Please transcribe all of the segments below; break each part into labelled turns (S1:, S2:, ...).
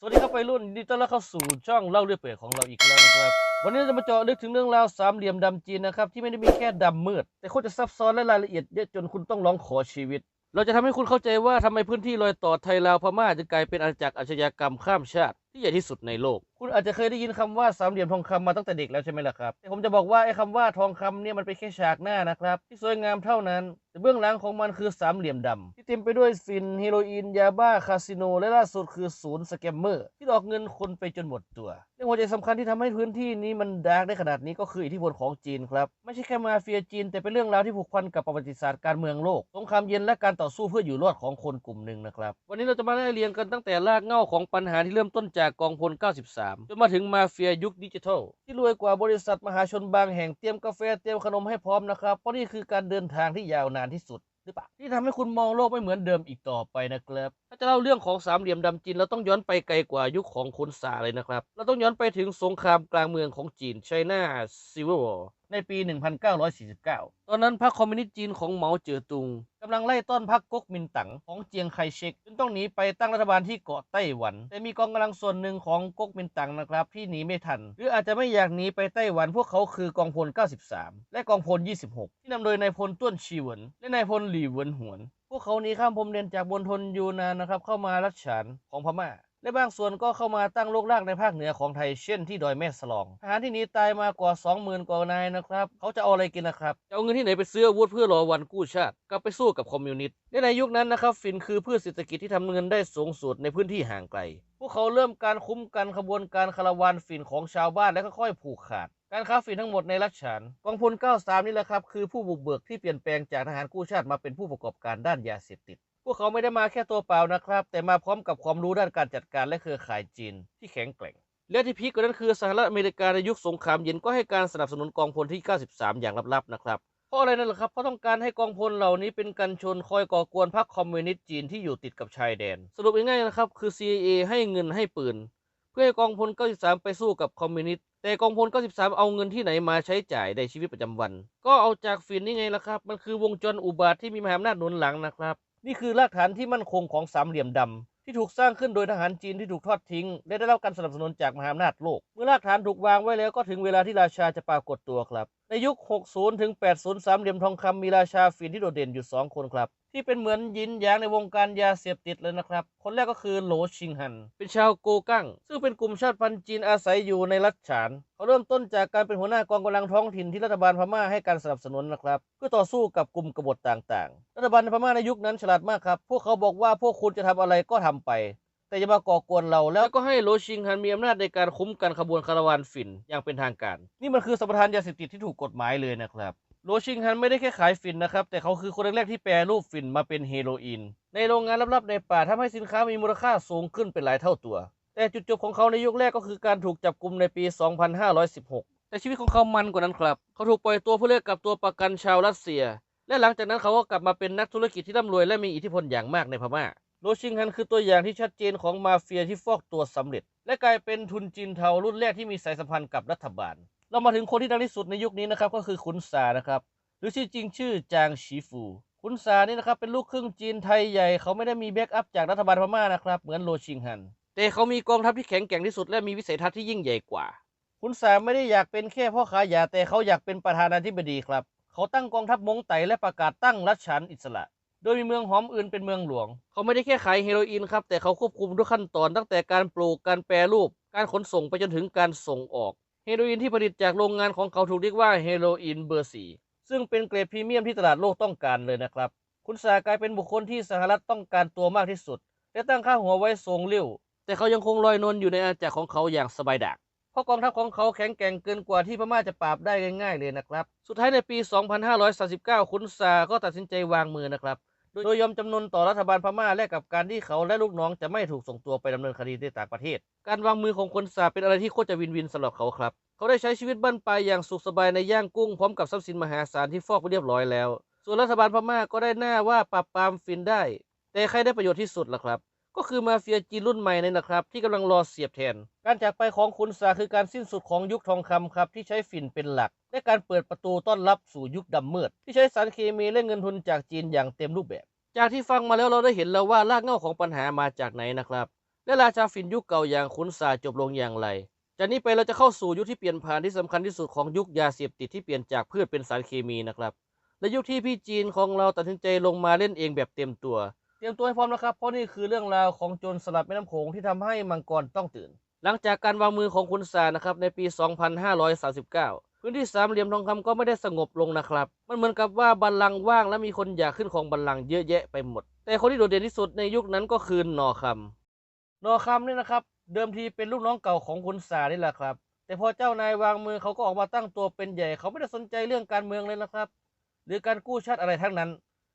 S1: สวัสดีครับไปรุ่นดีต้อนรับเข้าสู่ช่องเล่าเรื่องเปื่อยของเราอีกแล้วนะครับ วันนี้จะมาเจาะลึกถึงเรื่องราวสามเหลี่ยมดำจีนนะครับ ที่ไม่ได้มีแค่ดำมืด แต่โคตรจะซับซ้อนและรายละเอียดเยอะจนคุณต้องร้องขอชีวิต เราจะทำให้คุณเข้าใจว่าทำไมพื้นที่รอยต่อไทยลาวพม่าจึงกลายเป็นอาณาจักรอาชญากรรมข้ามชาติ ที่ใหญ่ที่สุดในโลก คุณอาจจะเคยได้ยินคำว่าสามเหลี่ยมทองคำมาตั้งแต่เด็กแล้วใช่ไหมล่ะครับแต่ผมจะบอกว่าไอ้คำว่าทองคำเนี่ยมันเป็นแค่ฉากหน้านะครับที่สวยงามเท่านั้น แต่เบื้องหลังของมันคือสามเหลี่ยมดำที่เต็มไปด้วยฟินเฮโรอีนยาบ้าคาสิโนและล่าสุดคือศูนย์สแกมเมอร์ที่หลอกเงินคนไปจนหมดตัวเรื่องหัวใจสำคัญที่ทำให้พื้นที่นี้มันดาร์กได้ขนาดนี้ก็คืออิทธิพลของจีนครับไม่ใช่แค่มาเฟียจีน แต่เป็นเรื่องราวที่ผูกพันกับประวัติศาสตร์การเมืองโลกสงครามเย็นและการต่อสู้เพื่ออยู่รอดของคนกลุ่มหนึ่งนะครับวันนี้เราจะมาไล่เรียงกันตั้งแต่รากเหง้าของปัญหาที่เริ่มต้นจากกองพล 93 จนมาถึงมาเฟียยุคดิจิทัล ที่รวยกว่าบริษัทมหาชนบางแห่งเตรียมกาแฟเตรียมขนมให้พร้อมนะครับ เพราะนี่คือการเดินทางที่ยาวนานที่สุดหรือเปล่าที่ทำให้คุณมองโลกไม่เหมือนเดิมอีกต่อไปนะครับถ้าจะเล่าเรื่องของสามเหลี่ยมดำจีนเราต้องย้อนไปไกลกว่ายุคของคุณสาเลยนะครับ เราต้องย้อนไปถึงสงครามกลางเมืองของจีนไชน่าซิวิลวอร์ในปี 1949 ตอนนั้นพรรคคอมมิวนิสต์จีนของเหมาเจ๋อตุงกำลังไล่ต้อนพรรคก๊กมินตั๋งของเจียงไคเชกจนต้องหนีไปตั้งรัฐบาลที่เกาะไต้หวัน แต่มีกองกำลังส่วนหนึ่งของก๊กมินตั๋งนะครับที่หนีไม่ทัน หรืออาจจะไม่อยากหนีไปไต้หวันพวกเขาคือกองพล 93 และกองพล 26 ที่นำโดยนายพลต้วนชีเหวินและนายพลหลี่เหวินหวน พวกเขาหนีข้ามพรมแดนจากบนทนยูนานนะครับเข้ามารัชฉานของพม่า และบางส่วนก็เข้ามาตั้งโลกรากในภาคเหนือของไทยเช่นที่ดอยแม่สลองทหารที่หนีตายมากว่า 20,000 กว่านายนะครับ เขาจะเอาอะไรกินนะครับ จะเอาเงินที่ไหนไปซื้ออาวุธเพื่อรอวันกู้ชาติกลับไปสู้กับคอมมิวนิสต์และในยุคนั้นนะครับฟินคือพืชเศรษฐกิจที่ทำเงินได้สูงสุดในพื้นที่ห่างไกล พวกเขาเริ่มการคุ้มกันขบวนการคาราวานฝิ่นของชาวบ้านและค่อยๆผูกขาด การค้าฝิ่นทั้งหมดในรัชฉานกองพล 93 นี่แหละครับ คือผู้บุกเบิกที่เปลี่ยนแปลงจากทหารกู้ชาติมาเป็นผู้ประกอบการด้านยาเสพติด พวกเขาไม่ได้มาแค่ตัวเปล่านะครับ แต่มาพร้อมกับความรู้ด้านการจัดการและเครือข่ายจีนที่แข็งแกร่ง และที่พีคกว่านั้นคือสหรัฐอเมริกาในยุคสงครามเย็นก็ให้การสนับสนุนกองพลที่ 93 อย่างลับๆนะครับเพราะอะไรนั่นแหละครับ เพราะต้องการให้กองพลเหล่านี้เป็นกันชนคอยก่อกวนพรรคคอมมิวนิสต์จีนที่อยู่ติดกับชายแดน สรุปง่ายๆนะครับ คือ CIA ให้เงินให้ปืน เพื่อให้กองพล 93 ไปสู้กับคอมมิวนิสต์ แต่กองพล93เอาเงินที่ไหนมาใช้จ่ายในชีวิตประจำวัน ก็เอาจากฟินนี่ไงล่ะครับ มันคือวงจรอุบาทที่มีมหาอำนาจหนุนหลังนะครับ นี่คือรากฐานที่มั่นคงของสามเหลี่ยมดำที่ถูกสร้างขึ้นโดยทหารจีนที่ถูกทอดทิ้ง และได้รับการสนับสนุนจากมหาอำนาจโลก เมื่อรากฐานถูกวางไว้แล้วก็ถึงเวลาที่ราชาจะปรากฏตัวครับ ในยุค 60 ถึง 80 สามเหลี่ยมทองคำมีราชาฝิ่นที่โดดเด่นอยู่ 2 คนครับ ที่เป็นเหมือนยินหยางในวงการยาเสพติดเลยนะครับ คนแรกก็คือโหลชิงฮัน เป็นชาวโกกั้ง ซึ่งเป็นกลุ่มชาติพันธุ์จีนอาศัยอยู่ในรัฐฉาน เขาเริ่มต้นจากการเป็นหัวหน้ากองกำลังท้องถิ่นที่รัฐบาลพม่าให้การสนับสนุนนะครับ เพื่อต่อสู้กับกลุ่มกบฏต่างๆ รัฐบาลในพม่าในยุคนั้นฉลาดมากครับ พวกเขาบอกว่าพวกคุณจะทำอะไรก็ทำไป แต่อย่ามาก่อกวนเราแล้วก็ให้โลชิงฮันมีอำนาจในการคุ้มกันขบวนคาราวานฝิ่นอย่างเป็นทางการ นี่มันคือสัมปทานยาเสพติดที่ถูกกฎหมายเลยนะครับโลชิงฮันไม่ได้แค่ขายฝิ่นนะครับ แต่เขาคือคนแรกๆที่แปรรูปฝิ่นมาเป็นเฮโรอีน ในโรงงานลับๆในป่าทำให้สินค้ามีมูลค่าสูงขึ้นเป็นหลายเท่าตัว แต่จุดจบของเขาในยุคแรกก็คือการถูกจับกลุมในปี 2516 แต่ชีวิตของเขามันกว่านั้นครับ เขาถูกปล่อยตัวเพื่อเลือกกับตัวประกันชาวรัสเซีย และหลังจากนั้นเขาก็กลับมาเป็นนักธุรกิจที่ร่ำรวยและมีอิทธิพลอย่างมากในพม่า โรชิงฮันคือตัวอย่างที่ชัดเจนของมาเฟียที่ฟอกตัวสำเร็จ และกลายเป็นทุนจีนเทารุ่นแรกที่มีสายสัมพันธ์กับรัฐบาล เรามาถึงคนที่ดังที่สุดในยุคนี้นะครับก็คือขุนซานะครับหรือชื่อจริงชื่อจางชีฟูขุนซานี่นะครับเป็นลูกครึ่งจีนไทยใหญ่เขาไม่ได้มีแบ็กอัพจากรัฐบาลพม่านะครับเหมือนโรชิงฮัน แต่เขามีกองทัพที่แข็งแกร่งที่สุดและมีวิสัยทัศน์ที่ยิ่งใหญ่กว่าขุนซาไม่ได้อยากเป็นแค่พ่อค้ายาแต่เขาอยากเป็นประธานาธิบดีครับ เขาตั้งกองทัพมงไตและประกาศตั้งรัฐฉานอิสระ โดยมีเมืองหอมอื่นเป็นเมืองหลวง เขาไม่ได้แค่ขายเฮโรอีนครับ แต่เขาควบคุมทุกขั้นตอนตั้งแต่การปลูก การแปรรูป การขนส่งไปจนถึงการส่งออก เฮโรอีนที่ผลิตจากโรงงานของเขาถูกเรียกว่าเฮโรอีนเบอร์สีซึ่งเป็นเกรดพรีเมียมที่ตลาดโลกต้องการเลยนะครับ คุณสากลายเป็นบุคคลที่สหรัฐต้องการตัวมากที่สุด และตั้งค่าหัวไว้ทรงเลี้ยวแต่เขายังคงลอยนวลอยู่ในอาณาจักรของเขาอย่างสบายดากเพราะกองทัพของเขาแข็งแกร่งเกินกว่าที่พม่าจะปราบได้ง่ายๆเลยนะครับ สุดท้ายในปี 2539ขุนซาก็ตัดสินใจวางมือนะครับ โดยยอมจำนนต่อรัฐบาลพม่าแลกกับการที่เขาและลูกน้องจะไม่ถูกส่งตัวไปดำเนินคดีในต่างประเทศ การวางมือของคนซาเป็นอะไรที่โคตรจะวินวินสำหรับเขาครับ เขาได้ใช้ชีวิตบ้านปลายอย่างสุขสบายในย่างกุ้งพร้อมกับทรัพย์สินมหาศาลที่ฟอกไปเรียบร้อยแล้ว ส่วนรัฐบาลพม่าก็ได้หน้าว่าปราบปรามฟินได้ แต่ใครได้ประโยชน์ที่สุดล่ะครับ ก็คือมาเฟียจีนรุ่นใหม่นี่นะครับ ที่กำลังรอเสียบแทน การจากไปของขุนซาคือการสิ้นสุดของยุคทองคำครับ ที่ใช้ฝิ่นเป็นหลัก และการเปิดประตูต้อนรับสู่ยุคดำมืด ที่ใช้สารเคมีและเงินทุนจากจีนอย่างเต็มรูปแบบ จากที่ฟังมาแล้วเราได้เห็นแล้วว่ารากเหง้าของปัญหามาจากไหนนะครับ และราชาฝิ่นยุคเก่าอย่างขุนสาจบลงอย่างไรจากนี้ไปเราจะเข้าสู่ยุคที่เปลี่ยนผ่านที่สำคัญที่สุดของยุคยาเสพติดที่เปลี่ยนจากพืชเป็นสารเคมีนะครับและยุคที่พี่จีนของเราตัดสินใจลงมาเล่นเองแบบเต็มตัว เตรียมตัวให้พร้อมนะครับ เพราะนี่คือเรื่องราวของโจรสลัดแม่น้ำโขงที่ทำให้มังกรต้องตื่น หลังจากการวางมือของขุนสานะครับในปี 2539 พื้นที่สามเหลี่ยมทองคำก็ไม่ได้สงบลงนะครับ มันเหมือนกับว่าบัลลังก์ว่างและมีคนอยากขึ้นของบัลลังก์เยอะแยะไปหมด แต่คนที่โดดเด่นที่สุดในยุคนั้นก็คือนอคำนอคำนี่นะครับ เดิมทีเป็นลูกน้องเก่าของขุนสานี่แหละครับ แต่พอเจ้านายวางมือเขาก็ออกมาตั้งตัวเป็นใหญ่ เขาไม่ได้สนใจเรื่องการเมืองเลยนะครับ หรือการกู้ชาติอะไรทั้งนั้น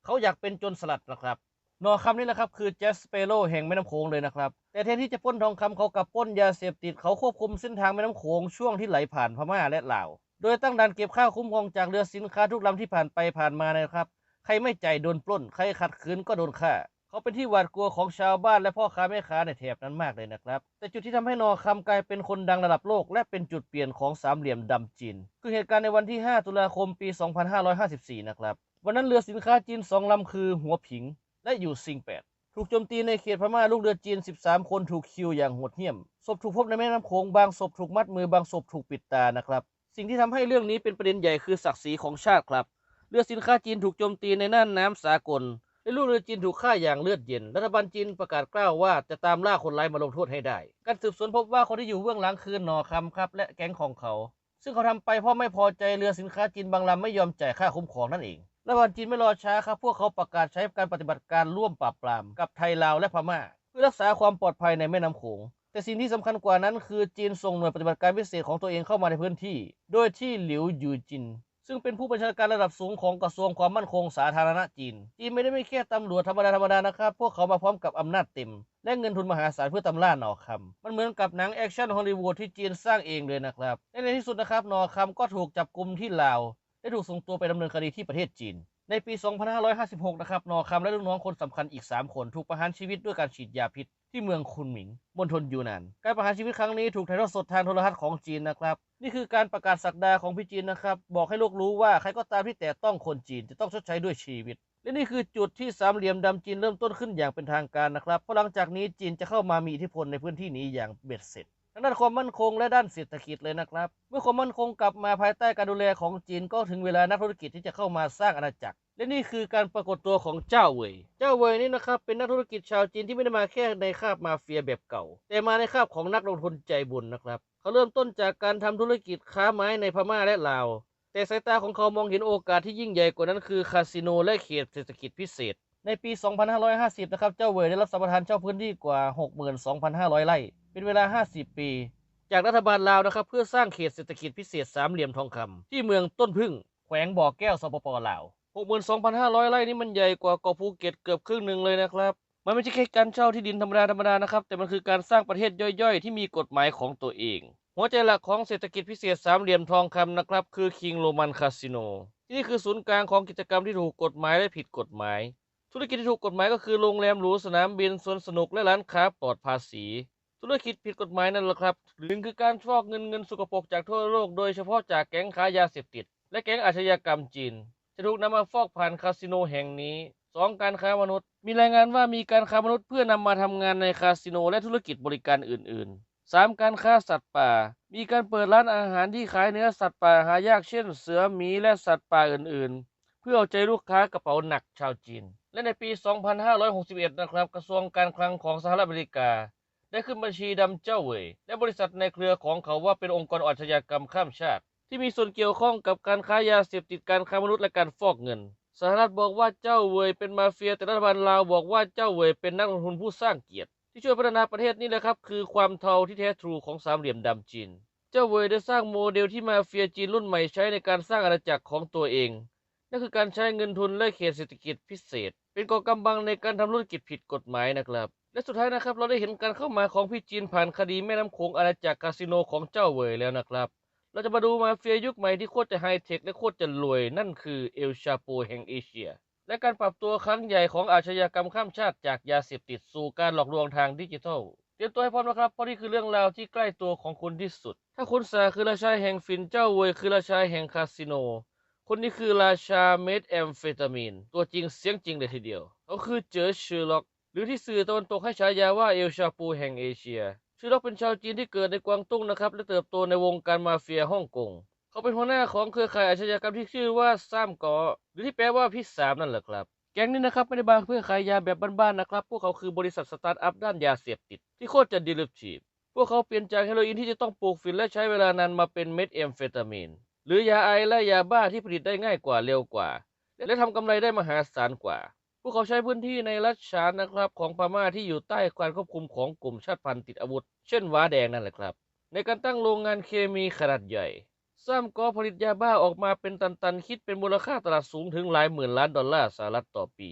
S1: เขาอยากเป็นโจรสลัดนะครับ นอคำนี่แหละครับคือแจสเปโรแห่งแม่น้ำโขงเลยนะครับ แต่แทนที่จะป้นทองคำเขากลับป้นยาเสพติดเขาควบคุมเส้นทางแม่น้ำโขงช่วงที่ไหลผ่านพม่าและลาว โดยตั้งด่านเก็บค่าคุ้มครองจากเรือสินค้าทุกลำที่ผ่านไปผ่านมานะครับ ใครไม่ใจโดนปล้น ใครขัดขืนก็โดนฆ่า เขาเป็นที่หวาดกลัวของชาวบ้านและพ่อค้าแม่ค้าในแถบนั้นมากเลยนะครับ แต่จุดที่ทำให้นอคำกลายเป็นคนดังระดับโลก และเป็นจุดเปลี่ยนของสามเหลี่ยมดำจีน คือเหตุการณ์ในวันที่ 5 ตุลาคมปี 2554 นะครับ วันนั้นเรือสินค้าจีนสองลำคือหัวผิง และอยู่ซิงแปดถูกโจมตีในเขตพม่าลูกเรือจีน 13 คนถูกคิวอย่างโหดเหี้ยม ศพถูกพบในแม่น้ำโขงบางศพถูกมัดมือบางศพถูกปิดตานะครับ สิ่งที่ทำให้เรื่องนี้เป็นประเด็นใหญ่คือศักดิ์ศรีของชาติครับเรือสินค้าจีนถูกโจมตีในน่านน้ำสากลและลูกเรือจีนถูกฆ่าอย่างเลือดเย็น รัฐบาลจีนประกาศกล้าวว่าจะตามล่าคนร้ายมาลงโทษให้ได้ การสืบสวนพบว่าคนที่อยู่เบื้องหลังคือหนอคำครับ และแก๊งของเขา ซึ่งเขาทำไปเพราะไม่พอใจเรือสินค้าจีนบางลำไม่ยอมจ่ายค่าคุ้มครองนั่นเอง รัฐบาลจีนไม่รอช้าครับ พวกเขาประกาศใช้การปฏิบัติการร่วมปราบปรามกับไทยลาวและพม่า เพื่อรักษาความปลอดภัยในแม่น้ำโขงแต่สิ่งที่สำคัญกว่านั้นคือจีนส่งหน่วยปฏิบัติการพิเศษของตัวเองเข้ามาในพื้นที่ โดยที่หลิวยูจิน ซึ่งเป็นผู้บัญชาการระดับสูงของกระทรวงความมั่นคงสาธารณะจีน จีนไม่ได้ไม่แค่ตำรวจธรรมดาธรรมดานะครับ พวกเขามาพร้อมกับอำนาจเต็ม และเงินทุนมหาศาลเพื่อตำล่าหนอคำมันเหมือนกับหนังแอคชั่นฮอลลีวูดที่จีนสร้างเองเลยนะครับ ในที่สุดนะครับหนอคำก็ถูกจับกลุมที่ลาว และถูกส่งตัวไปดำเนินคดีที่ประเทศจีน ในปี 2556 นะครับ นอคำและลูกน้องคนสำคัญอีก 3 คนถูกประหารชีวิตด้วยการฉีดยาพิษที่เมืองคุนหมิงมณฑลยูนาน การประหารชีวิตครั้งนี้ถูกถ่ายทอดสดทางโทรทัศน์ของจีนนะครับ นี่คือการประกาศสักดาของพี่จีนนะครับ บอกให้โลกรู้ว่าใครก็ตามที่แตะต้องคนจีนจะต้องชดใช้ด้วยชีวิต และนี่คือจุดที่สามเหลี่ยมดำจีนเริ่มต้นขึ้นอย่างเป็นทางการนะครับ เพราะหลังจากนี้จีนจะเข้ามามีอิทธิพลในพื้นที่นี้อย่างเบ็ดเสร็จ ทางด้านความมั่นคงและด้านเศรษฐกิจเลยนะครับ เมื่อความมั่นคงกลับมาภายใต้การดูแลของจีนก็ถึงเวลานักธุรกิจที่จะเข้ามาสร้างอาณาจักร และนี่คือการปรากฏตัวของเจ้าเว่ยเจ้าเว่ยนี่นะครับเป็นนักธุรกิจชาวจีนที่ไม่ได้มาแค่ในคาบมาเฟียแบบเก่า แต่มาในคาบของนักลงทุนใจบุญนะครับ เขาเริ่มต้นจากการทำธุรกิจค้าไม้ในพม่าและลาว แต่สายตาของเขามองเห็นโอกาสที่ยิ่งใหญ่กว่านั้นคือคาสิโนและเขตเศรษฐกิจพิเศษ ในปี 2550 นะครับ เจ้าเว่ยได้รับสัมปทานเช่าพื้นที่กว่า 62,500 ไร่ เป็นเวลา 50 ปี จากรัฐบาลลาวนะครับเพื่อสร้างเขตเศรษฐกิจพิเศษสามเหลี่ยมทองคำที่เมืองต้นพึ่ง แขวงบ่อแก้วสปปลาว 62,500 ไร่นี่มันใหญ่กว่าเกาะภูเก็ตเกือบครึ่งหนึ่งเลยนะครับมันไม่ใช่แค่การเช่าที่ดินธรรมดาธรรมดานะครับ แต่มันคือการสร้างประเทศย่อยๆ ที่มีกฎหมายของตัวเอง หัวใจหลักของเศรษฐกิจพิเศษสามเหลี่ยมทองคำนะครับ คือคิงโรมันคาสิโนที่นี่คือศูนย์กลางของกิจกรรมที่ถูกกฎหมายและผิดกฎหมาย ธุรกิจที่ถูกกฎหมายก็คือโรงแรมหรูสนามบินสวนสนุกและร้านค้าปลอดภาษี ธุรกิจผิดกฎหมายนั่นแหละครับหนึ่งคือการฟอกเงินเงินสกปรกจากทั่วโลกโดยเฉพาะจากแก๊งค้ายาเสพติด และแก๊งอาชญากรรมจีน จะถูกนำมาฟอกผ่านคาสิโนแห่งนี้สองการค้ามนุษย์ มีรายงานว่ามีการค้ามนุษย์เพื่อนำมาทำงานในคาสิโนและธุรกิจบริการอื่นๆสามการค้าสัตว์ป่า มีการเปิดร้านอาหารที่ขายเนื้อสัตว์ป่าหายากเช่นเสือหมีและสัตว์ป่าอื่นๆ เพื่อเอาใจลูกค้ากระเป๋าหนักชาวจีน และในปี 2561 นะครับ กระทรวงการคลังของสหรัฐอเมริกา ได้ขึ้นบัญชีดำเจ้าเว่ยและบริษัทในเครือของเขาว่าเป็นองค์กรอาชญากรรมข้ามชาติ ที่มีส่วนเกี่ยวข้องกับการค้ายาเสพติดการค้ามนุษย์และการฟอกเงินสหรัฐบอกว่าเจ้าเว่ยเป็นมาเฟียแต่รัฐบาลลาวบอกว่าเจ้าเว่ยเป็นนักลงทุนผู้สร้างเกียรติ ที่ช่วยพัฒนาประเทศนี่แหละครับ คือความเทาที่แท้ทรูของสามเหลี่ยมดำจีน เจ้าเว่ยได้สร้างโมเดลที่มาเฟียจีนรุ่นใหม่ใช้ในการสร้างอาณาจักรของตัวเอง นั่นคือการใช้เงินทุนและเขตเศรษฐกิจพิเศษ เป็นกองกำบังในการทำธุรกิจผิดกฎหมายนะครับ และสุดท้ายนะครับ เราได้เห็นการเข้ามาของพี่จีนผ่านคดีแม่น้ำโขงอาณาจักรคาสิโนของเจ้าเว่ยแล้วนะครับ เราจะมาดูมาเฟียยุคใหม่ที่โคตรจะไฮเทคและโคตรจะรวย นั่นคือเอลชาโปแห่งเอเชีย และการปรับตัวครั้งใหญ่ของอาชญากรรมข้ามชาติจากยาเสพติดสู่การหลอกลวงทางดิจิทัลเตรียมตัวให้พร้อมนะครับเพราะนี่คือเรื่องราวที่ใกล้ตัวของคุณที่สุด ถ้าคุณสาคือราชาแห่งฟินเจ้าเวยคือราชาแห่งคาสิโนคนนี้คือราชาเมทแอมเฟตามีนตัวจริงเสียงจริงเลยทีเดียวเขาคือเจอเชอร์ล็อก หรือที่สื่อตะวันตกให้ฉายาว่าเอลชาปูแห่งเอเชียชื่อล็อกเป็นชาวจีนที่เกิดในกวางตุ้งนะครับ และเติบโตในวงการมาเฟียฮ่องกง เขาเป็นหัวหน้าของเครือข่ายอาชญากรรมที่ชื่อว่าซ้ำกอหรือที่แปลว่าพี่สามนั่นแหละครับแก๊งนี้นะครับไม่ได้บางเพื่อขายยาแบบบ้านๆนะครับ พวกเขาคือบริษัทสตาร์ทอัพด้านยาเสพติด ที่โคตรจะดิลิฟชีพพวกเขาเปลี่ยนจากเฮโรอีนที่จะต้องปลูกฝิ่นและใช้เวลานานมาเป็นเม็ดเอมเฟตามีนหรือยาไอและยาบ้าที่ผลิตได้ง่ายกว่าเร็วกว่า และทำกำไรได้มหาศาลกว่า พวกเขาใช้พื้นที่ในรัฐฉานนะครับ ของพม่าที่อยู่ใต้การควบคุมของกลุ่มชาติพันธุ์ติดอาวุธ เช่นว้าแดงนั่นแหละครับ ในการตั้งโรงงานเคมีขนาดใหญ่ซ้ำก็ผลิตยาบ้าออกมาเป็นตันๆ คิดเป็นมูลค่าตลาดสูงถึงหลายหมื่นล้านดอลลาร์สหรัฐต่อปี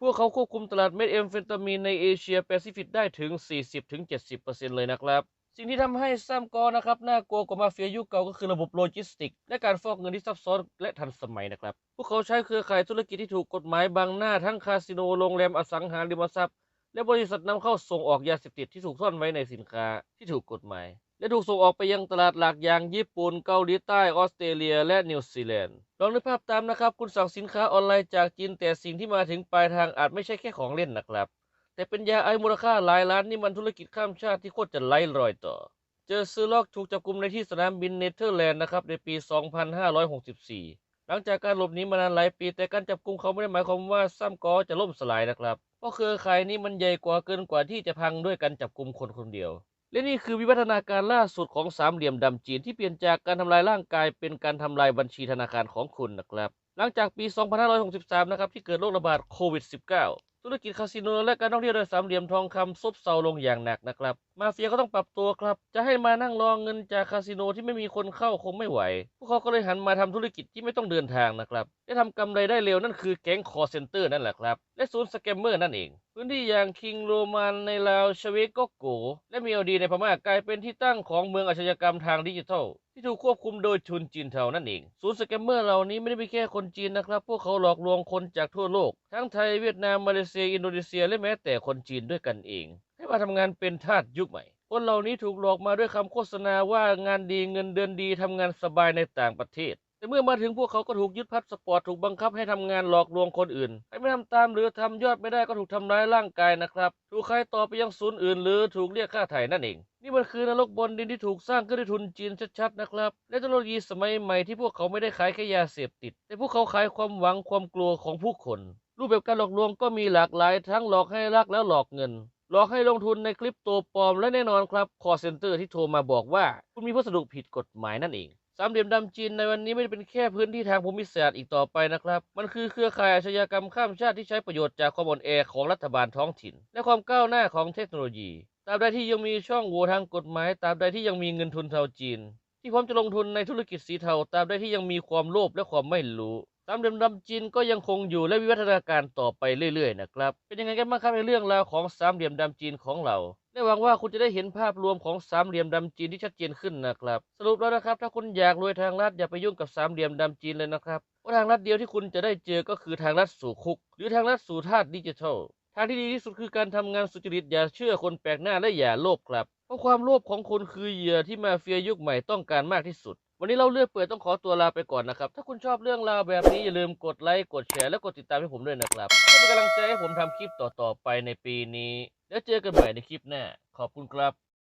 S1: พวกเขาควบคุมตลาดเม็ดเอมเฟตามีนในเอเชียแปซิฟิกได้ถึง 40-70%เลยนะครับ สิ่งที่ทำให้ซ้ำกอนะครับน่ากลัวกว่ามาเฟียยุคเก่าก็คือระบบโลจิสติก และการฟอกเงินที่ซับซ้อนและทันสมัยนะครับ พวกเขาใช้เครือข่ายธุรกิจที่ถูกกฎหมายบังหน้าทั้งคาสิโนโรงแรมอสังหาริมทรัพย์ และบริษัทนำเข้าส่งออกยาเสพติดที่ถูกซ่อนไว้ในสินค้าที่ถูกกฎหมาย และถูกส่งออกไปยังตลาดหลักอย่างญี่ปุ่นเกาหลีใต้ออสเตรเลีย และนิวซีแลนด์ลองนึกภาพตามนะครับ คุณสั่งสินค้าออนไลน์จากจีนแต่สิ่งที่มาถึงปลายทางอาจไม่ใช่แค่ของเล่นนะครับ แต่เป็นยาไอมูลค่าหลายล้านนี่มันธุรกิจข้ามชาติที่โคตรจะไร้รอยต่อ เจอซื้อลอกถูกจับกุมในที่สนามบินเนเธอร์แลนด์นะครับในปี 2564 หลังจากการหลบหนีมานานหลายปี แต่การจับกุมเขาไม่ได้หมายความว่าซ้ำกอจะล่มสลายนะครับ เพราะเครือข่ายนี้มันใหญ่กว่าเกินกว่าที่จะพังด้วยการจับกุมคนคนเดียว และนี่คือวิวัฒนาการล่าสุดของสามเหลี่ยมดำจีนที่เปลี่ยนจากการทำลายร่างกายเป็นการทำลายบัญชีธนาคารของคุณนะครับ หลังจากปี 2563 นะครับที่เกิดโรคระบาดโควิด -19 ธุรกิจคาสิโนและการท่องเที่ยวโดยสามเหลี่ยมทองคำซบเซาลงอย่างหนักนะครับ มาเฟียก็ต้องปรับตัวครับ จะให้มานั่งรอเงินจากคาสิโนที่ไม่มีคนเข้าคงไม่ไหว พวกเขาก็เลยหันมาทำธุรกิจที่ไม่ต้องเดินทางนะครับและทำกำไรได้เร็วนั่นคือแก๊งคอร์เซนเตอร์นั่นแหละครับ และศูนย์สแกมเมอร์นั่นเอง พื้นที่อย่างคิงโรมันในลาวชเวโกโก และมีอดีในพม่ากลายเป็นที่ตั้งของเมืองอาชญากรรมทางดิจิทัลที่ถูกควบคุมโดยทุนจีนเทานั่นเอง ศูนย์สแกมเมอร์เหล่านี้ไม่ได้มีแค่คนจีนนะครับ พวกเขาหลอกลวงคนจากทั่วโลก ทั้งไทยเวียดนามมาเลเซีย อินโดนีเซีย และแม้แต่คนจีนด้วยกันเอง ให้มาทำงานเป็นทาสยุคใหม่คนเหล่านี้ถูกหลอกมาด้วยคำโฆษณาว่างานดีเงินเดือนดีทำงานสบายในต่างประเทศ แต่เมื่อมาถึงพวกเขาก็ถูกยึดพาสปอร์ตถูกบังคับให้ทำงานหลอกลวงคนอื่นให้ไม่ทำตามหรือทำยอดไม่ได้ก็ถูกทำร้ายร่างกายนะครับ ถูกขายต่อไปยังศูนย์อื่นหรือถูกเรียกค่าไถ่นั่นเอง นี่มันคือนรกบนดินที่ถูกสร้างขึ้นด้วยทุนจีนชัดๆนะครับ และเทคโนโลยีสมัยใหม่ที่พวกเขาไม่ได้ขายแค่ยาเสพติด แต่พวกเขาขายความหวังความกลัวของผู้คน รูปแบบการหลอกลวงก็มีหลากหลาย ทั้งหลอกให้รักแล้วหลอกเงิน หลอกให้ลงทุนในคลิปโตปลอมและแน่นอนครับคอเซ็นเตอร์ที่โทรมาบอกว่า คุณมีพัสดุผิดกฎหมายนั่นเองสามเหลี่ยมดำจีนในวันนี้ไม่ได้เป็นแค่พื้นที่ทางภูมิศาสตร์อีกต่อไปนะครับ มันคือเครือข่ายอาชญากรรมข้ามชาติที่ใช้ประโยชน์จากความอ่อนแอของรัฐบาลท้องถิ่น และความก้าวหน้าของเทคโนโลยีตราบใดที่ยังมีช่องโหว่ทางกฎหมายตราบใดที่ยังมีเงินทุนเทาจีน ที่พร้อมจะลงทุนในธุรกิจสีเทาตราบใดที่ยังมีความโลภและความไม่รู้ สามเหลี่ยมดำจีนก็ยังคงอยู่และวิวัฒนาการต่อไปเรื่อยๆนะครับ เป็นยังไงกันบ้างครับในเรื่องราวของสามเหลี่ยมดำจีนของเราและหวังว่าคุณจะได้เห็นภาพรวมของสามเหลี่ยมดำจีนที่ชัดเจนขึ้นนะครับ สรุปแล้วนะครับ ถ้าคุณอยากรวยทางลัดอย่าไปยุ่งกับสามเหลี่ยมดำจีนเลยนะครับเพราะทางลัดเดียวที่คุณจะได้เจอก็คือทางลัดสู่คุก หรือทางลัดสู่ทาสดิจิทัลทางที่ดีที่สุดคือการทำงานสุจริตอย่าเชื่อคนแปลกหน้าและอย่าโลภครับเพราะความโลภของคุณคือเหยื่อที่มาเฟียยุคใหม่ต้องการมากที่สุด วันนี้เราเลือกเปิดต้องขอตัวลาไปก่อนนะครับ ถ้าคุณชอบเรื่องราวแบบนี้อย่าลืมกดไลค์กดแชร์และกดติดตามให้ผมด้วยนะครับเพื่อเป็นกำลังใจให้ผมทำคลิปต่อๆไปในปีนี้ แล้วเจอกันใหม่ในคลิปหน้าขอบคุณครับ